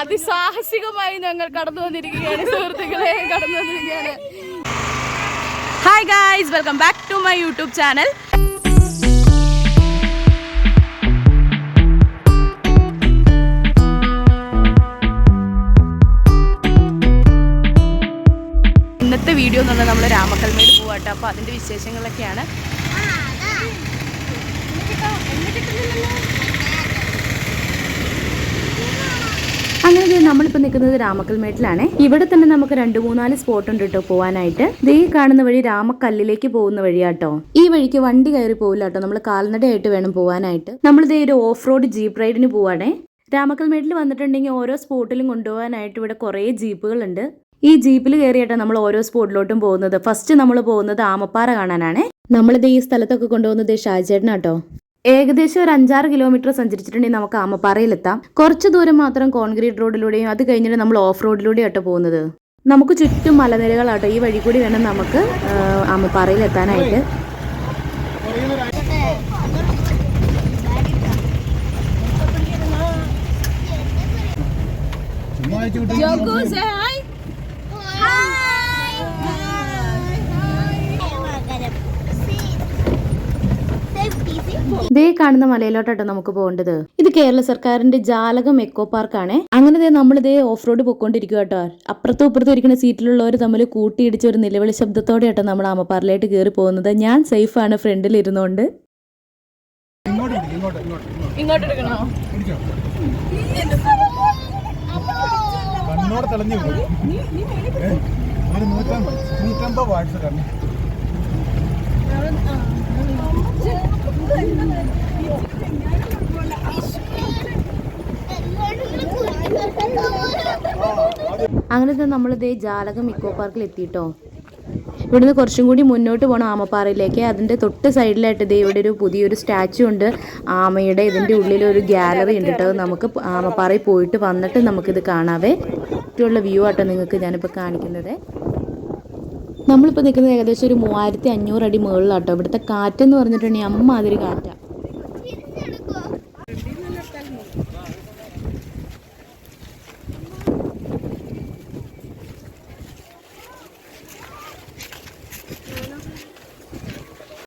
അതിസാഹസികമായി ഞങ്ങൾ കടന്നു വന്നിരിക്കുകയാണ്. സുഹൃത്തുക്കളെ കടന്നു വന്നിരിക്കുകയാണ്. Hi guys welcome back to my YouTube channel ഇന്നത്തെ വീഡിയോ എന്ന് പറഞ്ഞാൽ നമ്മൾ രാമക്കൽമേട് പോവാട്ടോ. അപ്പോൾ അതിന്റെ വിശേഷങ്ങളൊക്കെയാണ്. അങ്ങനെ ദേ നമ്മളിപ്പോൾ നിൽക്കുന്നത് രാമക്കൽമേട്ടിലാണ്. ഇവിടെ തന്നെ നമുക്ക് രണ്ട് മൂന്നാൽ സ്പോട്ട് ഉണ്ട് കേട്ടോ പോകാനായിട്ട് ദേ കാണുന്ന വഴി രാമക്കല്ലിലേക്ക് പോകുന്ന വഴിയാട്ടോ. ഈ വഴിക്ക് വണ്ടി കയറി പോകില്ല കേട്ടോ നമ്മൾ കാൽനടയായിട്ട് വേണം പോകാനായിട്ട് നമ്മൾ ദേ ഒരു ഓഫ് റോഡ് ജീപ്പ് റൈഡിന് പോവാണേ. രാമക്കൽമേട്ടിൽ വന്നിട്ടുണ്ടെങ്കിൽ ഓരോ സ്പോട്ടിലും കൊണ്ടുപോകാനായിട്ട് ഇവിടെ കുറേ ജീപ്പുകളുണ്ട് ഈ ജീപ്പിൽ കയറിയിട്ടാണ് നമ്മൾ ഓരോ സ്പോട്ടിലോട്ടും പോകുന്നത്. ഫസ്റ്റ് നമ്മൾ പോകുന്നത് ആമപ്പാറ കാണാനാണ്. നമ്മളിത് ഈ സ്ഥലത്തൊക്കെ കൊണ്ടുപോകുന്നത് ഷാജേട്ടനാട്ടോ ഏകദേശം ഒരു അഞ്ചാറ് കിലോമീറ്റർ സഞ്ചരിച്ചിട്ടുണ്ടെങ്കിൽ നമുക്ക് ആമപ്പാറയിലെത്താം. കുറച്ച് ദൂരം മാത്രം കോൺക്രീറ്റ് റോഡിലൂടെയും അത് കഴിഞ്ഞിട്ട് നമ്മൾ ഓഫ് റോഡിലൂടെയാട്ടോ പോകുന്നത്. നമുക്ക് ചുറ്റും മലനിരകളാട്ടോ ഈ വഴി കൂടി വേണം നമുക്ക് ആ, ആമപ്പാറയിൽ എത്താനായിട്ട് ദേ കാണുന്ന മലയിലോട്ടാണ് നമുക്ക് പോകേണ്ടത്. ഇത് കേരള സർക്കാരിന്റെ ജാലകം എക്കോ പാർക്കാണ് അങ്ങനെ ദേ നമ്മൾ ഇതേ ഓഫ് റോഡ് പൊക്കോണ്ടിരിക്കുക കേട്ടോ അപ്പുറത്തും ഇപ്പുറത്തും ഇരിക്കുന്ന സീറ്റിലുള്ളവർ തമ്മിൽ കൂട്ടിയിടിച്ച ഒരു നിലവിളി ശബ്ദത്തോടെ കേട്ടോ നമ്മൾ ആമപ്പാറിലേക്ക് കയറി പോകുന്നത്. ഞാൻ സേഫ് ആണ് ഫ്രണ്ടിൽ ഇരുന്നുകൊണ്ട് ഇങ്ങോട്ട് നൂറ്റമ്പത് വാട്സ് കണ്ണു അങ്ങനെ നമ്മൾ ഇതേ ജാലകം ഇക്കോ പാർക്കിൽ എത്തിയിട്ടോ ഇവിടുന്ന് കുറച്ചും കൂടി മുന്നോട്ട് പോകണം ആമപ്പാറയിലേക്ക്. അതിന്റെ തൊട്ട് സൈഡിലായിട്ട് ഇതേ ഇവിടെ ഒരു പുതിയൊരു സ്റ്റാച്ചു ഉണ്ട്. ആമയുടെ ഇതിന്റെ ഉള്ളിൽ ഒരു ഗാലറി ഉണ്ട് കേട്ടോ. നമുക്ക് ആമപ്പാറയിൽ പോയിട്ട് വന്നിട്ട് നമുക്കിത് കാണാവേ. ചുറ്റുമുള്ള വ്യൂ ആട്ടോ നിങ്ങൾക്ക് ഞാനിപ്പോൾ കാണിക്കുന്നത്. നമ്മളിപ്പോൾ നിൽക്കുന്നത് ഏകദേശം ഒരു മൂവായിരത്തി അഞ്ഞൂറ് അടി മുകളിലാട്ടോ. ഇവിടുത്തെ കാറ്റെന്ന് പറഞ്ഞിട്ടുണ്ടെങ്കിൽ അമ്മാതിരി കാറ്റാണ്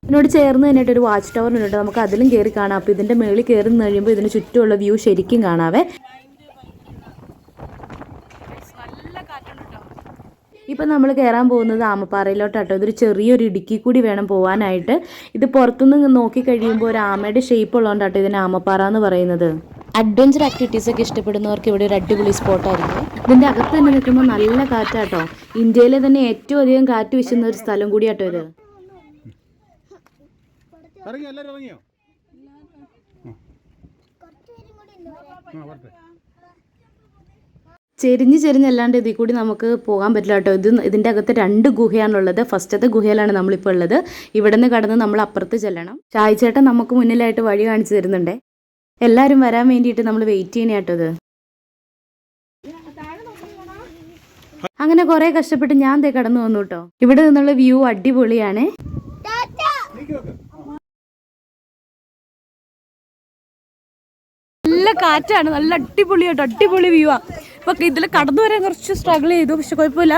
ഇതിനോട് ചേർന്ന് തന്നെയായിട്ട് ഒരു വാച്ച് ടവർ ഉണ്ട് നമുക്ക് അതിലും കയറി കാണാം. അപ്പോൾ ഇതിന്റെ മുകളിൽ കയറി കഴിയുമ്പോൾ ഇതിന് ചുറ്റുമുള്ള വ്യൂ ശരിക്കും കാണാവേ. നമ്മൾ കയറാൻ പോകുന്നത് ആമപ്പാറയിലോട്ടാട്ടോ. ഇതൊരു ചെറിയൊരു ഇടുക്കി കൂടി വേണം പോകാനായിട്ട് ഇത് പുറത്തുനിന്ന് നോക്കി കഴിയുമ്പോൾ ഒരു ആമയുടെ ഷേപ്പ് ഉള്ളതുകൊണ്ടാട്ടോ ഇതിന് ആമപ്പാറ എന്ന് പറയുന്നത്. അഡ്വഞ്ചർ ആക്ടിവിറ്റീസ് ഒക്കെ ഇഷ്ടപ്പെടുന്നവർക്ക് ഇവിടെ ഒരു അടിപൊളി സ്പോട്ടായിരിക്കും ഇതിന്റെ അകത്ത് തന്നെ നിൽക്കുമ്പോൾ നല്ല കാറ്റാട്ടോ. ഇന്ത്യയിലെ തന്നെ ഏറ്റവും അധികം കാറ്റ് വീശുന്ന ഒരു സ്ഥലം കൂടിയാട്ടോ ഇത്. ഇറങ്ങിയോ? എല്ലാവരും ഇറങ്ങിയോ? ആ വരട്ടെ. ചെരിഞ്ഞ് ചെരിഞ്ഞല്ലാണ്ട് ഇതിൽ കൂടി നമുക്ക് പോകാൻ പറ്റില്ല കേട്ടോ. ഇത് ഇതിന്റെ അകത്ത് രണ്ട് ഗുഹയാണുള്ളത്. ഫസ്റ്റത്തെ ഗുഹയിലാണ് നമ്മളിപ്പോൾ ഉള്ളത്. ഇവിടെ നിന്ന് കടന്ന് നമ്മൾ അപ്പുറത്ത് ചെല്ലണം. ചായച്ചേട്ടൻ നമുക്ക് മുന്നിലായിട്ട് വഴി കാണിച്ചു തരുന്നുണ്ടേ. എല്ലാവരും വരാൻ വേണ്ടിയിട്ട് നമ്മൾ വെയിറ്റ് ചെയ്യണേ കേട്ടോ അങ്ങനെ കുറേ കഷ്ടപ്പെട്ട് ഞാൻ ദേ കടന്നു വന്നു കേട്ടോ. ഇവിടെ നിന്നുള്ള വ്യൂ അടിപൊളിയാണ്. നല്ല കാറ്റാണ്. നല്ല അടിപൊളിയാട്ടോ അടിപൊളി വ്യൂ ആ. ഇപ്പൊ ഇതിൽ കടന്നു വരാൻ കുറച്ച് സ്ട്രഗിൾ ചെയ്തു പക്ഷെ കുഴപ്പമില്ല.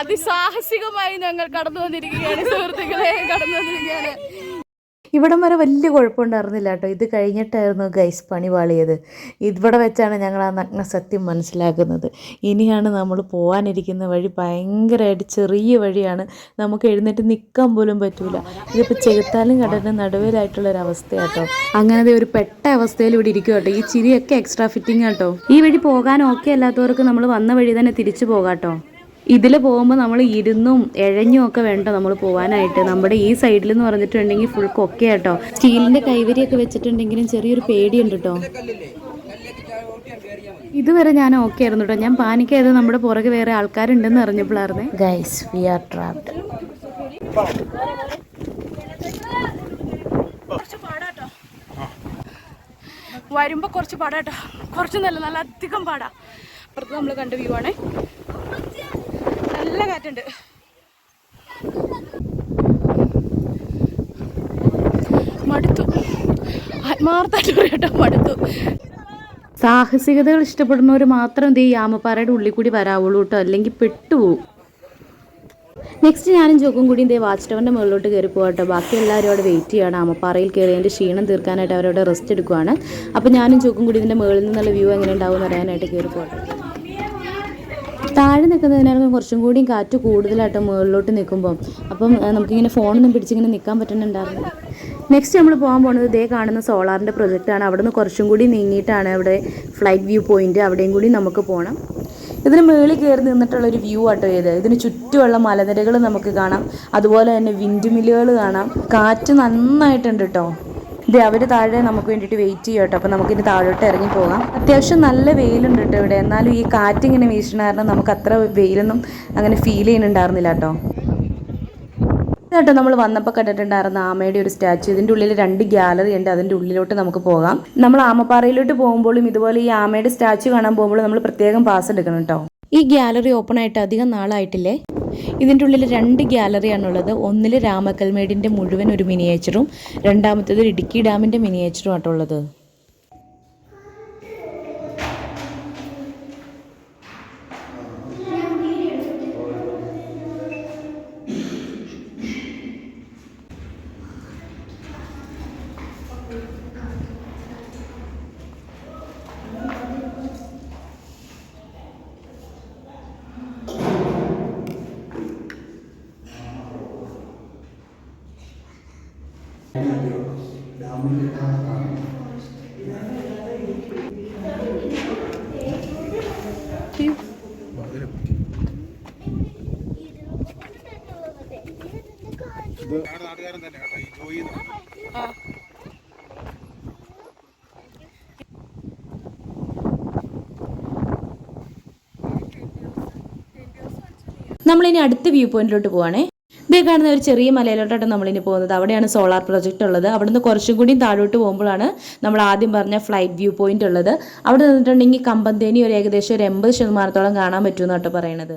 അതിസാഹസികമായി ഞങ്ങൾ കടന്നു വന്നിരിക്കുകയാണ് സുഹൃത്തുക്കളെ കടന്നു വന്നിരിക്കുകയാണ്. ഇവിടം വരെ വലിയ കുഴപ്പമുണ്ടായിരുന്നില്ല കേട്ടോ. ഇത് കഴിഞ്ഞിട്ടായിരുന്നു ഗൈസ് പണി പാളിയത്. ഇവിടെ വെച്ചാണ് ഞങ്ങൾ ആ നഗ്ന സത്യം മനസ്സിലാക്കുന്നത്. ഇനിയാണ് നമ്മൾ പോകാനിരിക്കുന്ന വഴി ഭയങ്കരമായിട്ട് ചെറിയ വഴിയാണ്. നമുക്ക് എഴുന്നേറ്റ് നിൽക്കാൻ പോലും പറ്റില്ല ഇതിപ്പോൾ ചെകുത്താലും ഒരു അവസ്ഥയാട്ടോ അങ്ങനെ ദേ ഒരു പെട്ട അവസ്ഥയിൽ ഇവിടെ ഇരിക്കും കേട്ടോ. ഈ ചിരിയൊക്കെ എക്സ്ട്രാ ഫിറ്റിംഗ് കേട്ടോ. ഈ വഴി പോകാൻ ഓക്കെ അല്ലാത്തവർക്ക് നമ്മൾ വന്ന വഴി തന്നെ തിരിച്ചു പോകാട്ടോ ഇതിൽ പോകുമ്പോൾ നമ്മൾ ഇരുന്നും എഴഞ്ഞും ഒക്കെ വേണ്ട നമ്മൾ പോകാനായിട്ട് നമ്മുടെ ഈ സൈഡിൽ എന്ന് പറഞ്ഞിട്ടുണ്ടെങ്കിൽ ഫുൾ കൊക്കെ കേട്ടോ സ്റ്റീലിന്റെ കൈവരിയൊക്കെ വെച്ചിട്ടുണ്ടെങ്കിലും ചെറിയൊരു പേടിയുണ്ട് കേട്ടോ ഇതുവരെ ഞാൻ ഓക്കെ ആയിരുന്നു കേട്ടോ ഞാൻ പാനിക്കായത് നമ്മുടെ പുറകെ വേറെ ആൾക്കാരുണ്ടെന്ന് അറിഞ്ഞപ്പോഴായിരുന്നേ. ഗൈസ് വി ആർ ട്രാപ്ഡ് വരുമ്പോൾ കുറച്ച് പാടാട്ടോ. കുറച്ച് നല്ല നല്ല അധികം പാടാ. അപ്പുറത്ത് നമ്മൾ കണ്ട വ്യൂ ആണേ. കാറ്റുണ്ട് മടുത്തു. ആത്മാർത്ഥമായിട്ട് മടുത്തു. സാഹസികതകൾ ഇഷ്ടപ്പെടുന്നവർ മാത്രം ദേ ഈ ആമപ്പാറയുടെ ഉള്ളിൽ കൂടി വരാവുള്ളൂ കേട്ടോ. അല്ലെങ്കിൽ പെട്ടുപോകും നെക്സ്റ്റ് ഞാനും ജോക്കും കൂടി ഇതേ വാച്ച് ടവറിന്റെ മുകളിലോട്ട് കയറി പോകട്ടോ ബാക്കി എല്ലാവരും അവിടെ വെയിറ്റ് ചെയ്യണം. കയറി അതിന്റെ ക്ഷീണം തീർക്കാനായിട്ട് അവരവിടെ റെസ്റ്റ് എടുക്കുവാണ്. അപ്പോൾ ഞാനും ജോക്കും കൂടി ഇതിന്റെ മുകളിൽ നിന്നുള്ള വ്യൂ എങ്ങനെ ഉണ്ടാവും എന്ന് അറിയാനായിട്ട് കയറി പോകട്ടെ താഴെ നിൽക്കുന്നതിനേക്കാൾ കുറച്ചും കൂടി കാറ്റ് കൂടുതലായിട്ട് മുകളിലോട്ട് നിൽക്കുമ്പോൾ അപ്പം നമുക്കിങ്ങനെ ഫോണൊന്നും പിടിച്ചിങ്ങനെ നിൽക്കാൻ പറ്റുന്നുണ്ടായിരുന്നു നെക്സ്റ്റ് നമ്മൾ പോകാൻ പോകുന്നത് ഇതേ കാണുന്ന സോളാറിന്റെ പ്രൊജക്റ്റാണ് അവിടെ നിന്ന് കുറച്ചും കൂടി നീങ്ങിയിട്ടാണ് അവിടെ ഫ്ലൈറ്റ് വ്യൂ പോയിന്റ്. അവിടെയും കൂടി നമുക്ക് പോകണം ഇതിന് മുകളിൽ കയറി നിന്നിട്ടുള്ള ഒരു വ്യൂ ആട്ടോ ഇത്. ഇതിന് ചുറ്റുമുള്ള മലനിരകൾ നമുക്ക് കാണാം. അതുപോലെ തന്നെ വിൻഡ് മില്ലുകൾ കാണാം. കാറ്റ് നന്നായിട്ടുണ്ട് കേട്ടോ ഇത് അവർ താഴെ നമുക്ക് വേണ്ടിയിട്ട് വെയിറ്റ് ചെയ്യും കേട്ടോ. അപ്പോൾ നമുക്കിനി താഴോട്ട് ഇറങ്ങി പോകാം. അത്യാവശ്യം നല്ല വെയിലുണ്ട് കേട്ടോ ഇവിടെ. എന്നാലും ഈ കാറ്റ് ഇങ്ങനെ വീശണ കാരണം നമുക്ക് അത്ര വെയിലൊന്നും അങ്ങനെ ഫീൽ ചെയ്യുന്നുണ്ടായിരുന്നില്ല കേട്ടോ. കേട്ടോ നമ്മൾ വന്നപ്പോൾ കണ്ടിട്ടുണ്ടായിരുന്ന ആമയുടെ ഒരു സ്റ്റാച്ചു. ഇതിന്റെ ഉള്ളിൽ രണ്ട് ഗ്യാലറി ഉണ്ട്. അതിന്റെ ഉള്ളിലോട്ട് നമുക്ക് പോകാം. നമ്മൾ ആമപ്പാറയിലോട്ട് പോകുമ്പോഴും ഇതുപോലെ ഈ ആമയുടെ സ്റ്റാച്ചു കാണാൻ പോകുമ്പോഴും നമ്മൾ പ്രത്യേകം പാസ് എടുക്കണം കേട്ടോ. ഈ ഗ്യാലറി ഓപ്പൺ ആയിട്ട് അധികം നാളായിട്ടില്ലേ? ഇതിന്റെ ഉള്ളിൽ രണ്ട് ഗ്യാലറിയാണുള്ളത് ഒന്നിൽ രാമക്കൽമേടിന്റെ മുഴുവൻ ഒരു മിനിയേച്ചറും രണ്ടാമത്തേത് ഇടുക്കി ഡാമിന്റെ മിനിയേച്ചറും ആട്ടുള്ളത് നാട്ടുകാരൻ തന്നെ കേട്ടോ ഈ ജോയി. നമ്മളിനി അടുത്ത വ്യൂ പോയിന്റിലോട്ട് പോവാണേ. ഇതേ കാണുന്ന ഒരു ചെറിയ മലയിലോട്ടാണ് നമ്മളിനി പോകുന്നത്. അവിടെയാണ് സോളാർ പ്രൊജക്റ്റ് ഉള്ളത്. അവിടുന്ന് കുറച്ചും കൂടി താഴോട്ട് പോകുമ്പോഴാണ് നമ്മൾ ആദ്യം പറഞ്ഞ ഫ്ലൈറ്റ് വ്യൂ പോയിന്റ് ഉള്ളത്. അവിടെ നിന്നിട്ടുണ്ടെങ്കിൽ കമ്പന്തേനി ഒരു ഏകദേശം ഒരു എൺപത് ശതമാനത്തോളം കാണാൻ പറ്റുമെന്നാട്ടോ പറയണത്.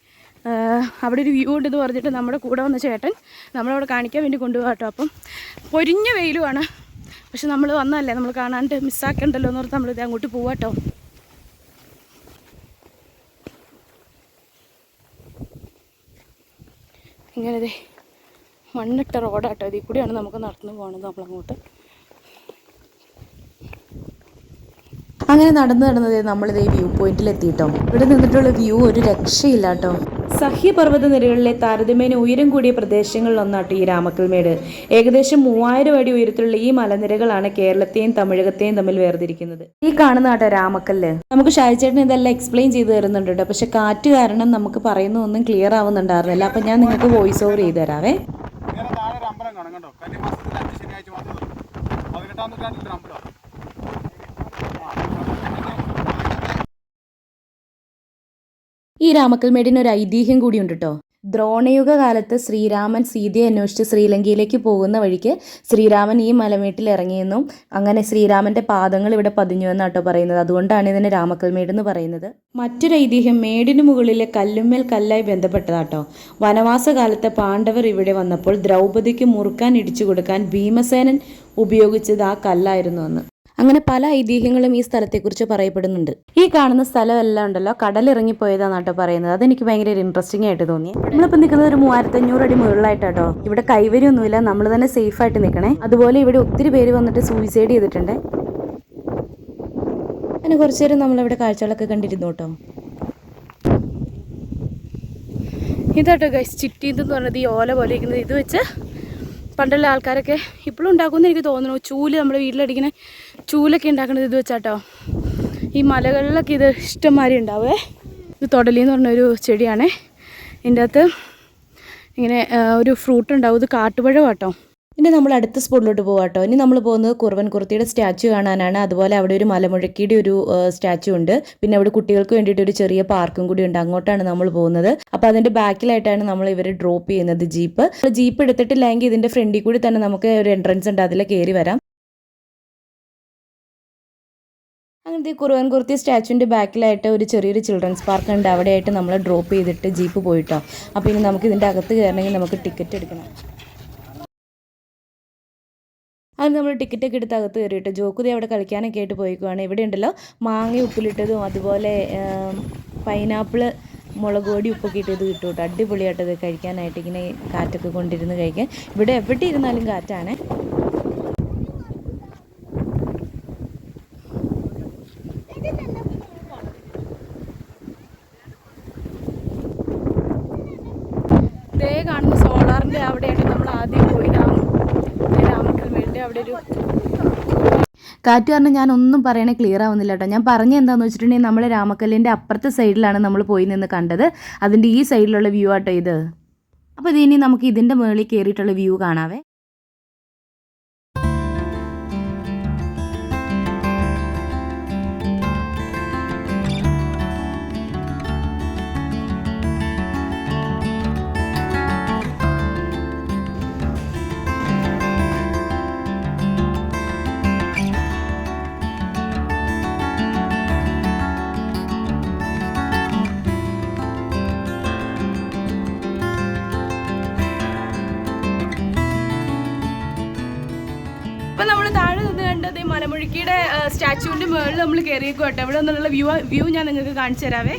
അവിടെ ഒരു വ്യൂ ഉണ്ടെന്ന് പറഞ്ഞിട്ട് നമ്മുടെ കൂടെ വന്ന ചേട്ടൻ നമ്മളവിടെ കാണിക്കാൻ വേണ്ടി കൊണ്ടുപോകാം കേട്ടോ. അപ്പം പൊരിഞ്ഞ വെയിലുമാണ്. പക്ഷെ നമ്മൾ വന്നതല്ലേ നമ്മൾ കാണാണ്ട് മിസ്സാക്കണ്ടല്ലോ എന്ന് പറഞ്ഞ് നമ്മളിത് അങ്ങോട്ട് പോവാട്ടോ ഇങ്ങനെ മണ്ണിട്ട റോഡാട്ടോ ഇതിൽ കൂടിയാണ് നമുക്ക് നടന്നു പോകണത് നമ്മളങ്ങോട്ട്. അങ്ങനെ നടന്നു നടന്നത് നമ്മളിത് വ്യൂ പോയിന്റിൽ എത്തിയിട്ടോ ഇവിടെ നിന്നിട്ടുള്ള വ്യൂ ഒരു രക്ഷയില്ല കേട്ടോ. സഹ്യപർവത നിരകളിലെ താരതമ്യേന ഉയരം കൂടിയ പ്രദേശങ്ങളിലൊന്നാട്ടോ ഈ രാമക്കൽമേട്. ഏകദേശം മൂവായിരം അടി ഉയരത്തിലുള്ള ഈ മലനിരകളാണ് കേരളത്തെയും തമിഴകത്തെയും തമ്മിൽ വേർതിരിക്കുന്നത്. ഈ കാണുന്ന ആട്ടോ രാമക്കല്ല്. നമുക്ക് ഷാജിച്ചേട്ടൻ ഇതെല്ലാം എക്സ്പ്ലെയിൻ ചെയ്ത് തരുന്നുണ്ട് പക്ഷെ കാറ്റ് കാരണം നമുക്ക് പറയുന്ന ഒന്നും ക്ലിയർ ആവുന്നുണ്ടായിരുന്നില്ല. അപ്പൊ ഞാൻ നിങ്ങൾക്ക് വോയിസ് ഓവർ ചെയ്ത് തരാവേ. താഴെ ഒരു അമ്പലം കാണാം കണ്ടോ കന്നിമാസത്തിൽ അഞ്ച് ശനിയാഴ്ച മാത്രം തുറക്കും. പതിനെട്ടാം നൂറ്റാണ്ടിലൊരു അമ്പലം ഈ രാമക്കൽമേടിന് ഒരു ഐതിഹ്യം കൂടിയുണ്ട് കേട്ടോ ദ്രോണയുഗ കാലത്ത് ശ്രീരാമൻ സീതയെ അന്വേഷിച്ച് ശ്രീലങ്കയിലേക്ക് പോകുന്ന വഴിക്ക് ശ്രീരാമൻ ഈ മലമേട്ടിൽ ഇറങ്ങിയെന്നും അങ്ങനെ ശ്രീരാമന്റെ പാദങ്ങൾ ഇവിടെ പതിഞ്ഞു എന്നാട്ടോ പറയുന്നത്. അതുകൊണ്ടാണ് ഇതിന് രാമക്കൽമേട് എന്ന് പറയുന്നത്. മറ്റൊരു ഐതിഹ്യം മേടിന് മുകളിലെ കല്ലുമ്മേൽ കല്ലായി ബന്ധപ്പെട്ടതാട്ടോ. വനവാസ കാലത്ത് പാണ്ഡവർ ഇവിടെ വന്നപ്പോൾ ദ്രൗപദിക്ക് മുറുക്കാൻ ഇടിച്ചു കൊടുക്കാൻ ഭീമസേനൻ ഉപയോഗിച്ചത് ആ കല്ലായിരുന്നു എന്ന് അങ്ങനെ പല ഐതിഹ്യങ്ങളും ഈ സ്ഥലത്തെക്കുറിച്ച് പറയപ്പെടുന്നുണ്ട്. ഈ കാണുന്ന സ്ഥലമെല്ലാം ഉണ്ടല്ലോ കടലിറങ്ങിപ്പോയതാന്ന് കേട്ടോ പറയുന്നത്. അതെനിക്ക് ഭയങ്കര ഇൻട്രസ്റ്റിംഗ് ആയിട്ട് തോന്നി. നമ്മളിപ്പോൾ നിൽക്കുന്നത് ഒരു മൂവായിരത്തഞ്ഞൂറ് അടി മുകളിലായിട്ടോ ഇവിടെ കൈവരിയൊന്നുമില്ല നമ്മൾ തന്നെ സേഫ് ആയിട്ട് നിൽക്കണേ. അതുപോലെ ഇവിടെ ഒത്തിരി പേര് വന്നിട്ട് സൂയിസൈഡ് ചെയ്തിട്ടുണ്ട്. അങ്ങനെ കുറച്ചു നേരം നമ്മളിവിടെ കാഴ്ചകളൊക്കെ കണ്ടിരുന്നു കേട്ടോ. ഇതാട്ടോ ഗൈസ് ചിറ്റീന്ന് പറഞ്ഞത് ഈ ഓല പോലെ ഇരിക്കുന്നത്. ഇത് വെച്ച് പണ്ടുള്ള ആൾക്കാരൊക്കെ ഇപ്പോഴും ഉണ്ടാക്കുമെന്ന് എനിക്ക് തോന്നുന്നു. ചൂൽ നമ്മുടെ വീട്ടിലടിക്കുന്ന ചൂലൊക്കെ ഉണ്ടാക്കുന്നത് ഇത് വെച്ചാട്ടോ. ഈ മലകളിലൊക്കെ ഇത് ഇഷ്ടംമാതിരി ഉണ്ടാവേ. ഇത് തൊടലി എന്ന് പറഞ്ഞൊരു ചെടിയാണ്. ഇതിന്റെ അകത്ത് ഇങ്ങനെ ഒരു ഫ്രൂട്ട് ഉണ്ടാവും. ഇത് കാട്ടുപഴം കേട്ടോ ഇനി നമ്മൾ അടുത്ത സ്പോട്ടിലോട്ട് പോകാം കേട്ടോ ഇനി നമ്മൾ പോകുന്നത് കുറുവൻ കുർത്തിയുടെ സ്റ്റാച്ചു കാണാനാണ്. അതുപോലെ അവിടെ ഒരു മലമുഴക്കിയുടെ ഒരു സ്റ്റാച്ചു ഉണ്ട്. പിന്നെ അവിടെ കുട്ടികൾക്ക് വേണ്ടിയിട്ട് ഒരു ചെറിയ പാർക്കും കൂടി ഉണ്ട്. അങ്ങോട്ടാണ് നമ്മൾ പോകുന്നത്. അപ്പോൾ അതിന്റെ ബാക്കിലായിട്ടാണ് നമ്മൾ ഇവരെ ഡ്രോപ്പ് ചെയ്യുന്നത് ജീപ്പ്. ജീപ്പ് എടുത്തിട്ടില്ലെങ്കിൽ ഇതിന്റെ ഫ്രണ്ടിൽ കൂടി തന്നെ നമുക്ക് ഒരു എൻട്രൻസ് ഉണ്ട്. അതിൽ കയറി വരാം. അങ്ങനത്തെ കുറുവൻ കുർത്തി സ്റ്റാച്ചുവിന്റെ ബാക്കിലായിട്ട് ഒരു ചെറിയൊരു ചിൽഡ്രൻസ് പാർക്ക് ഉണ്ട്. അവിടെയായിട്ട് നമ്മൾ ഡ്രോപ്പ് ചെയ്തിട്ട് ജീപ്പ് പോയിട്ടോ. അപ്പോൾ ഇനി നമുക്ക് ഇതിന്റെ അകത്ത് കയറണമെങ്കിൽ നമുക്ക് ടിക്കറ്റ് എടുക്കണം. അത് നമ്മൾ ടിക്കറ്റ് ഒക്കെ എടുത്ത് അകത്ത് കയറിയിട്ട് ജോക്കുതി അവിടെ കളിക്കാനൊക്കെ ആയിട്ട് പോയിക്കുവാണ്. ഇവിടെ ഉണ്ടല്ലോ മാങ്ങ ഉപ്പിലിട്ടതും അതുപോലെ പൈനാപ്പിൾ മുളക് പൊടി ഉപ്പൊക്കെ ഇട്ടത് കിട്ടും കേട്ടോ അടിപൊളിയായിട്ടത് കഴിക്കാനായിട്ട് ഇങ്ങനെ കാറ്റൊക്കെ കൊണ്ടിരുന്ന് കഴിക്കാൻ. ഇവിടെ എവിടെ ഇരുന്നാലും കാറ്റാണ്. ദേ കാണുന്ന സോളാറിന്റെ അവിടെയാണ് നമ്മൾ ആദ്യം പോയി രാം വേണ്ടി അവിടെ ഒരു കാറ്റ് കാരണം ഞാൻ ഒന്നും പറയണേ ക്ലിയർ ആവുന്നില്ല കേട്ടോ ഞാൻ പറഞ്ഞ എന്താണെന്ന് വെച്ചിട്ടുണ്ടെങ്കിൽ നമ്മൾ രാമക്കല്ലിന്റെ അപ്പുറത്തെ സൈഡിലാണ് നമ്മൾ പോയി നിന്ന് കണ്ടത്. അതിന്റെ ഈ സൈഡിലുള്ള വ്യൂ ആട്ടോ ഇത്. അപ്പോൾ ഇതിനി നമുക്ക് ഇതിന്റെ മുകളിൽ കയറിയിട്ടുള്ള വ്യൂ കാണാവേ. മലമുഴുക്കിയുടെ സ്റ്റാച്ചുവിന്റെ മുകളിൽ നമ്മൾ കയറിയേക്കും കേട്ടോ ഇവിടെ നിന്നുള്ള വ്യൂ വ്യൂ ഞാൻ നിങ്ങൾക്ക് കാണിച്ചു തരാവേ.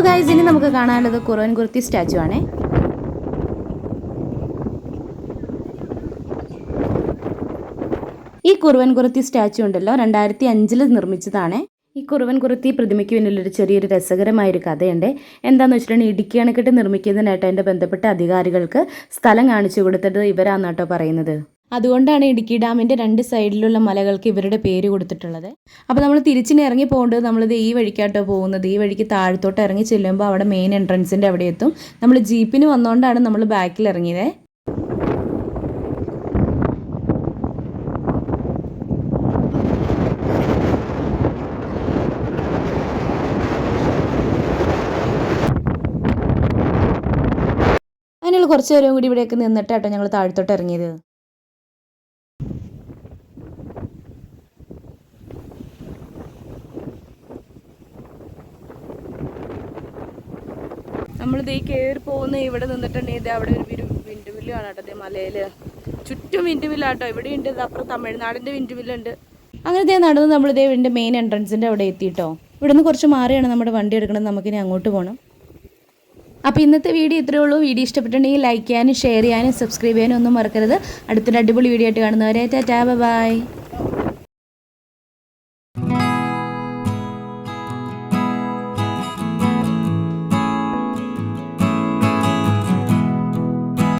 അപ്പോൾ ഗൈസ് ഇനി നമുക്ക് കാണാനുള്ളത് കുറവൻ കുർത്തി സ്റ്റാച്ചു ആണേ. ഈ കുറുവൻ കുറുത്തി സ്റ്റാച്ചു ഉണ്ടല്ലോ രണ്ടായിരത്തി അഞ്ചിൽ നിർമ്മിച്ചതാണ്. ഈ കുറുവൻ കുറുത്തി പ്രതിമയ്ക്ക് പിന്നിലൊരു ചെറിയൊരു രസകരമായൊരു കഥയുണ്ട്. എന്താണെന്ന് വെച്ചിട്ടുണ്ടെങ്കിൽ ഇടുക്കി അണക്കെട്ട് നിർമ്മിക്കുന്നതിനായിട്ട് അതിന്റെ ബന്ധപ്പെട്ട അധികാരികൾക്ക് സ്ഥലം കാണിച്ചു കൊടുത്തത് ഇവരാണെന്നാട്ടോ പറയുന്നത്. അതുകൊണ്ടാണ് ഇടുക്കി ഡാമിന്റെ രണ്ട് സൈഡിലുള്ള മലകൾക്ക് ഇവരുടെ പേര് കൊടുത്തിട്ടുള്ളത്. അപ്പോൾ നമ്മൾ തിരിച്ചിന് ഇറങ്ങി പോകേണ്ടത് നമ്മളിത് ഈ വഴിക്കാട്ടോ പോകുന്നത്. ഈ വഴിക്ക് താഴത്തോട്ട് ഇറങ്ങി ചെല്ലുമ്പോൾ അവിടെ മെയിൻ എൻട്രൻസിന്റെ അവിടെ എത്തും. നമ്മൾ ജീപ്പിന് വന്നുകൊണ്ടാണ് നമ്മൾ ബാക്കിൽ ഇറങ്ങിയത്. അതിനുള്ള കുറച്ച് കൂടി ഇവിടെയൊക്കെ നിന്നിട്ടാട്ടോ ഞങ്ങൾ താഴത്തോട്ട് ഇറങ്ങിയത്. നമ്മളിത് ഈ കയറി പോകുന്ന ഇവിടെ നിന്നിട്ടുണ്ടെങ്കിൽ ഇത് അവിടെ ഒരു വിൻഡ് മില്ല് കാണാട്ടോ അതേ മലയിൽ. ചുറ്റും വിൻഡ് ഇവിടെ ഉണ്ട് അപ്പുറം തമിഴ്നാടിന്റെ വിൻഡ് മില്ലുണ്ട് അങ്ങനെ ഇതേ നടന്ന് നമ്മൾ ഇതേ വീടിന്റെ മെയിൻ എൻട്രൻസിന്റെ അവിടെ എത്തിയിട്ടോ ഇവിടുന്ന് കുറച്ച് മാറിയാണ് നമ്മുടെ വണ്ടി എടുക്കണത്. നമുക്കിനി അങ്ങോട്ട് പോകണം അപ്പോൾ ഇന്നത്തെ വീഡിയോ ഇത്രയേ ഉള്ളൂ. വീഡിയോ ഇഷ്ടപ്പെട്ടിട്ടുണ്ടെങ്കിൽ ലൈക്ക് ചെയ്യാനും ഷെയർ ചെയ്യാനും സബ്സ്ക്രൈബ് ചെയ്യാനും ഒന്നും മറക്കരുത്. അടുത്തൊരു അടിപൊളി വീഡിയോ ആയിട്ട് കാണുന്നവരെ ടാറ്റാ ബൈ